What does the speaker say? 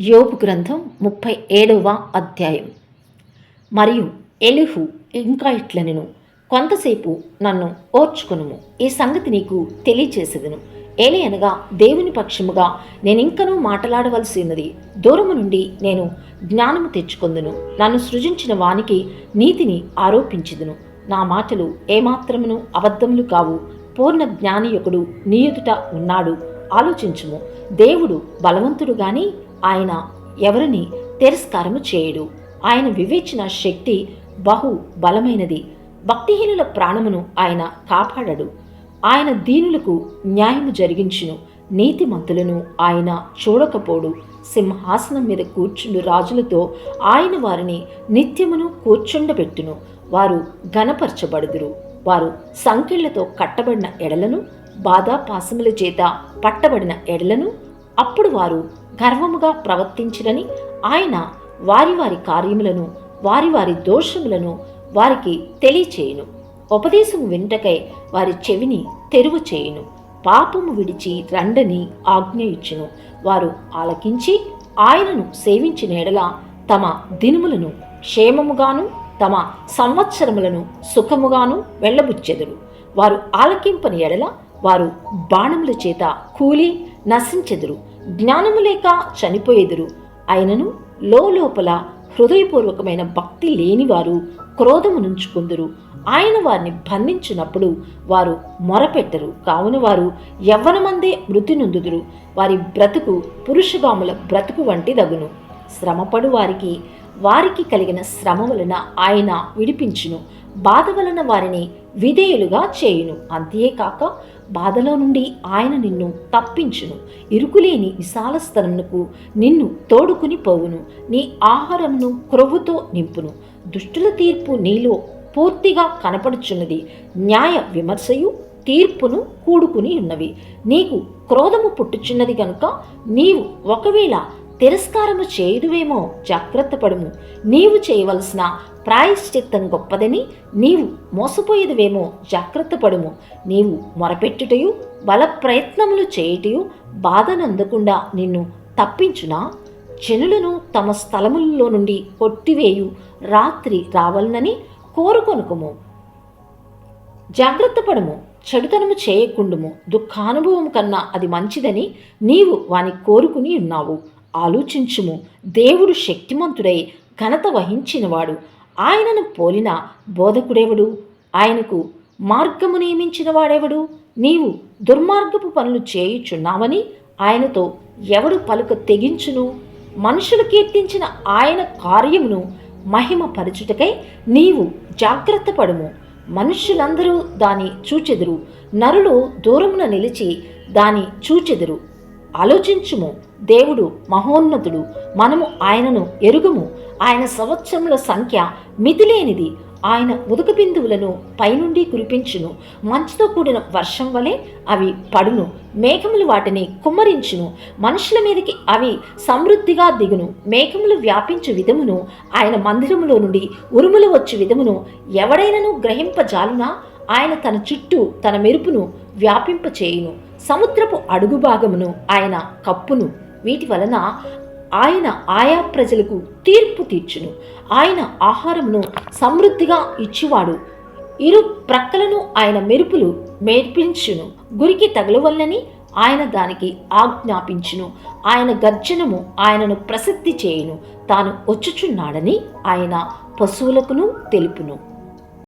యోబు గ్రంథం ముప్పై ఏడవ అధ్యాయం. మరియు ఎలుహు ఇంకా ఇట్లనెను కొంతసేపు నన్ను ఓర్చుకునుము. ఈ సంగతి నీకు తెలియచేసేదను. ఏలి అనగా దేవుని పక్షముగా నేనింకనూ మాట్లాడవలసి ఉన్నది. దూరము నుండి నేను జ్ఞానము తెచ్చుకొందును. నన్ను సృజించిన వానికి నీతిని ఆరోపించుదును. నా మాటలు ఏమాత్రమును అబద్ధములు కావు. పూర్ణ జ్ఞానియొకడు నీ ఎదుట ఉన్నాడు. ఆలోచించుము. దేవుడు బలవంతుడు గాని ఆయన ఎవరిని తిరస్కారము చేయడు? ఆయన వివేచన శక్తి బహు బలమైనది. భక్తిహీనుల ప్రాణమును ఆయన కాపాడడు. ఆయన దీనులకు న్యాయము జరిగించును. నీతిమంతులను ఆయన చూడకపోడు. సింహాసనం మీద కూర్చుండు రాజులతో ఆయన వారిని నిత్యమును కూర్చుండబెట్టును. వారు ఘనపరచబడుదురు. వారు సంకెళ్ళతో కట్టబడిన ఎడలను బాధాపాసముల చేత పట్టబడిన ఎడలను అప్పుడు వారు గర్వముగా ప్రవర్తించిరని ఆయన వారి వారి కార్యములను వారి వారి దోషములను వారికి తెలియచేయును. ఉపదేశము వింటకై వారి చెవిని తెరువు చేయును పాపము విడిచి రండని ఆజ్ఞ ఇచ్చును. వారు ఆలకించి ఆయనను సేవించిన ఎడల తమ దినములను క్షేమముగాను తమ సంవత్సరములను సుఖముగాను వెళ్ళబుచ్చెదరు. వారు ఆలకింపని ఎడల వారు బాణముల చేత కూలి నశించెదురు. జ్ఞానము లేక చనిపోయేదురు. ఆయనను లోపల హృదయపూర్వకమైన భక్తి లేనివారు క్రోధము నుంచుకుందురు. ఆయన వారిని బంధించినప్పుడు వారు మొరపెట్టరు. కావున వారు యవ్వనమందే మృతి నొందుదురు. వారి బ్రతుకు పురుషగాముల బ్రతుకు వంటి దగును. శ్రమపడు వారికి వారికి కలిగిన శ్రమ వలన ఆయన విడిపించును. బాధ వలన వారిని విధేయులుగా చేయును. అంతేకాక బాధలో నుండి ఆయన నిన్ను తప్పించును. ఇరుకులేని విశాల స్థలమునకు నిన్ను తోడుకుని పోవును. నీ ఆహారమును క్రొవ్వుతో నింపును. దుష్టుల తీర్పు నీలో పూర్తిగా కనపడుచున్నది. న్యాయ విమర్శయు తీర్పును కూడుకుని ఉన్నవి. నీకు క్రోధము పుట్టుచున్నది కనుక నీవు ఒకవేళ తిరస్కారము చేయుదువేమో జాగ్రత్త పడుము. నీవు చేయవలసిన ప్రాయశ్చిత్తం గొప్పదని నీవు మోసపోయేదివేమో జాగ్రత్త పడుము. నీవు మొరపెట్టుటయు బల ప్రయత్నములు చేయుటయు బాధనందకుండా నిన్ను తప్పించునా? జనులను తమ స్థలముల్లో నుండి కొట్టివేయు రాత్రి రావాలనని కోరుకొనుకుము. జాగ్రత్త పడము చెడుతనము చేయకుండుము. దుఃఖానుభవం కన్నా అది మంచిదని నీవు వాని కోరుకుని ఉన్నావు. ఆలోచించుము. దేవుడు శక్తిమంతుడై ఘనత వహించినవాడు. ఆయనను పోలిన బోధకుడెవడు? ఆయనకు మార్గము నియమించిన వాడెవడు నీవు దుర్మార్గపు పనులు చేయుచున్నావని ఆయనతో ఎవడు పలుక తెగించును? మనుషులు కీర్తించిన ఆయన కార్యమును మహిమ పరచుటకై నీవు జాగ్రత్త పడుము. మనుష్యులందరూ దాని చూచెదురు. నరులు దూరమున నిలిచి దాని చూచెదురు. ఆలోచించుము. దేవుడు మహోన్నతుడు. మనము ఆయనను ఎరుగుము. ఆయన సంవత్సరముల సంఖ్య మితిలేనిది. ఆయన ఉదక బిందువులను పైనుండి కురిపించును. మంచుతో కూడిన వర్షం వలె అవి పడును. మేఘములు వాటిని కుమ్మరించును. మనుషుల మీదకి అవి సమృద్ధిగా దిగును. మేఘములు వ్యాపించు విధమును ఆయన మందిరములో నుండి ఉరుములు వచ్చు విధమును ఎవడైనను గ్రహింపజాలునా? ఆయన తన చుట్టూ తన మెరుపును వ్యాపింపచేయును. సముద్రపు అడుగు భాగమును ఆయన కప్పును. వీటి వలన ఆయన ఆయా ప్రజలకు తీర్పు తీర్చును. ఆయన ఆహారమును సమృద్ధిగా ఇచ్చువాడు. ఇరు ప్రక్కలను ఆయన మెరుపులు మేర్పించును. గురికి తగలవల్లని ఆయన దానికి ఆజ్ఞాపించును. ఆయన గర్జనము ఆయనను ప్రసిద్ధి చేయును. తాను వచ్చుచున్నాడని ఆయన పశువులకును తెలుపును.